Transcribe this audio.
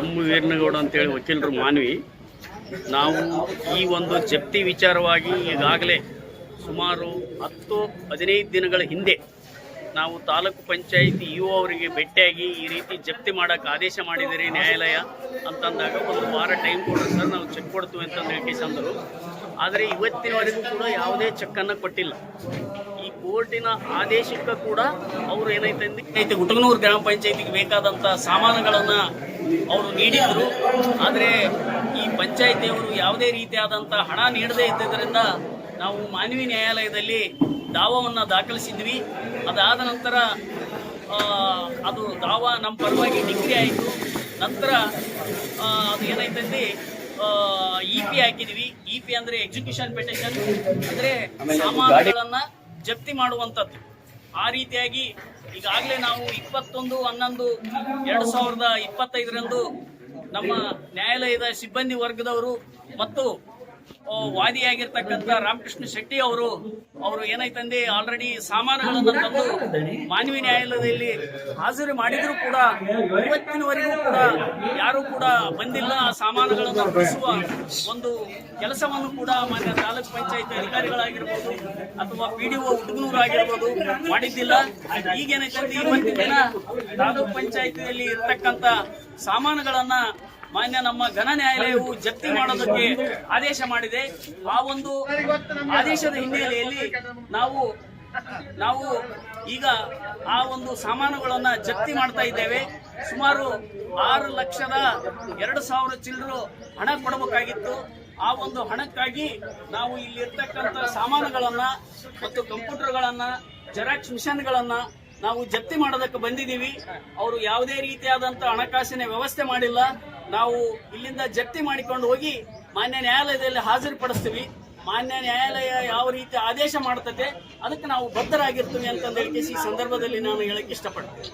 M Veeranagouda ಅಂತೇಳಿ ವಕೀಲರು ಮಾನ್ವಿ. ನಾವು ಈ ಒಂದು ಜಪ್ತಿ ವಿಚಾರವಾಗಿ ಈಗಾಗಲೇ ಸುಮಾರು ಹತ್ತು, ಹದಿನೈದು ದಿನಗಳ ಹಿಂದೆ ನಾವು ತಾಲೂಕು ಪಂಚಾಯಿತಿ ಇಒ ಅವರಿಗೆ ಭೇಟಿಯಾಗಿ ಈ ರೀತಿ ಜಪ್ತಿ ಮಾಡೋಕ್ಕೆ ಆದೇಶ ಮಾಡಿದ್ದೀರಿ ನ್ಯಾಯಾಲಯ ಅಂತಂದಾಗ ಒಂದು ವಾರ ಟೈಮ್ ಕೊಡ್ರಿ ಸರ್, ನಾವು ಚೆಕ್ ಕೊಡ್ತೀವಿ ಅಂತಂದು ಹೇಳಿ ಅಂದರು ಆದರೆ ಇವತ್ತಿನವರೆಗೂ ಕೂಡ ಯಾವುದೇ ಚೆಕ್ಕನ್ನು ಕೊಟ್ಟಿಲ್ಲ. ಈ ಕೋರ್ಟಿನ ಆದೇಶಕ್ಕೆ ಕೂಡ ಅವರು ಏನೈತೆ ಐತೆ ಗುಟಗನೂರು ಗ್ರಾಮ ಪಂಚಾಯತಿಗೆ ಬೇಕಾದಂಥ ಸಾಮಾನುಗಳನ್ನು ಅವರು ನೀಡಿದ್ರು. ಆದರೆ ಈ ಪಂಚಾಯತಿಯವರು ಯಾವುದೇ ರೀತಿಯಾದಂಥ ಹಣ ನೀಡದೇ ಇದ್ದಿದ್ದರಿಂದ ನಾವು ಮಾನವಿ ನ್ಯಾಯಾಲಯದಲ್ಲಿ ದಾವವನ್ನು ದಾಖಲಿಸಿದ್ವಿ. ಅದಾದ ನಂತರ ಅದು ದಾವ ನಮ್ಮ ಪರವಾಗಿ ಡಿಗ್ರಿ ಆಯಿತು. ನಂತರ ಅದು ಏನಾಯ್ತಂದು ಇ ಪಿ ಹಾಕಿದ್ವಿ. ಇ ಪಿ ಅಂದರೆ ಎಕ್ಸಿಕ್ಯೂಷನ್ ಪೆಟಿಷನ್ ಅಂದರೆ ಸಾಮಾನುಗಳನ್ನು ಜಪ್ತಿ ಮಾಡುವಂಥದ್ದು ಆ ರೀತಿಯಾಗಿ ಈಗಾಗಲೇ ನಾವು ಇಪ್ಪತ್ತೊಂದು ಹನ್ನೊಂದು ಎರಡು ಸಾವಿರದ ಇಪ್ಪತ್ತೈದರಂದು ನಮ್ಮ ನ್ಯಾಯಾಲಯದ ಸಿಬ್ಬಂದಿ ವರ್ಗದವರು ಮತ್ತು ವಾದಿಯಾಗಿರ್ತಕ್ಕಂಥ ರಾಮಕೃಷ್ಣ ಶೆಟ್ಟಿ ಅವರು ಅವರು ಏನೈತಂದೆ ಆಲ್ರೆಡಿ ಸಾಮಾನುಗಳನ್ನು ತಂದು ಮಾನವಿ ನ್ಯಾಯಾಲಯದಲ್ಲಿ ಹಾಜರು ಮಾಡಿದ್ರು ಕೂಡ, ಇವತ್ತಿನವರೆಗೂ ಕೂಡ ಯಾರು ಕೂಡ ಬಂದಿಲ್ಲ ಆ ಸಾಮಾನುಗಳನ್ನು ಬಳಸುವ ಒಂದು ಕೆಲಸವನ್ನು ಕೂಡ ಮಾನ್ಯ ತಾಲೂಕ್ ಪಂಚಾಯತ್ ಅಧಿಕಾರಿಗಳಾಗಿರ್ಬೋದು ಅಥವಾ ಪಿ ಡಿ ಒ ಆಗಿರ್ಬೋದು ಮಾಡಿದ್ದಿಲ್ಲ. ಈಗೇನೈತಂದ್ರೆ ಇವತ್ತಿನ ದಿನ ತಾಲೂಕ್ ಪಂಚಾಯತಿಯಲ್ಲಿ ಇರ್ತಕ್ಕಂಥ ಸಾಮಾನುಗಳನ್ನ ಮಾನ್ಯ ನಮ್ಮ ಘನ ನ್ಯಾಯಾಲಯವು ಜಪ್ತಿ ಮಾಡೋದಕ್ಕೆ ಆದೇಶ ಮಾಡಿದೆ. ಆ ಒಂದು ಆದೇಶದ ಹಿನ್ನೆಲೆಯಲ್ಲಿ ನಾವು ನಾವು ಈಗ ಆ ಒಂದು ಸಾಮಾನುಗಳನ್ನ ಜಪ್ತಿ ಮಾಡ್ತಾ ಇದ್ದೇವೆ. ಸುಮಾರು ಆರು ಲಕ್ಷದ ಎರಡು ಸಾವಿರ ಚಿಲ್ಲರು ಹಣ ಕೊಡಬೇಕಾಗಿತ್ತು. ಆ ಒಂದು ಹಣಕ್ಕಾಗಿ ನಾವು ಇಲ್ಲಿ ಸಾಮಾನುಗಳನ್ನು ಸಾಮಾನುಗಳನ್ನ ಮತ್ತು ಕಂಪ್ಯೂಟರ್ಗಳನ್ನು, ಜೆರಾಕ್ಸ್ ಮಿಷನ್ಗಳನ್ನು ನಾವು ಜಪ್ತಿ ಮಾಡೋದಕ್ಕೆ ಬಂದಿದ್ದೀವಿ. ಅವರು ಯಾವುದೇ ರೀತಿಯಾದಂಥ ಹಣಕಾಸಿನ ವ್ಯವಸ್ಥೆ ಮಾಡಿಲ್ಲ. ನಾವು ಇಲ್ಲಿಂದ ಜಪ್ತಿ ಮಾಡಿಕೊಂಡು ಹೋಗಿ ಮಾನ್ಯ ನ್ಯಾಯಾಲಯದಲ್ಲಿ ಹಾಜರುಪಡಿಸ್ತೀವಿ. ಮಾನ್ಯ ನ್ಯಾಯಾಲಯ ಯಾವ ರೀತಿ ಆದೇಶ ಮಾಡ್ತದೆ ಅದಕ್ಕೆ ನಾವು ಬದ್ಧರಾಗಿರ್ತೀವಿ ಅಂತಂದು ಹೇಳಿ ಈ ಸಂದರ್ಭದಲ್ಲಿ ನಾನು ಹೇಳಕ್ಕೆ ಇಷ್ಟಪಡ್ತೀನಿ.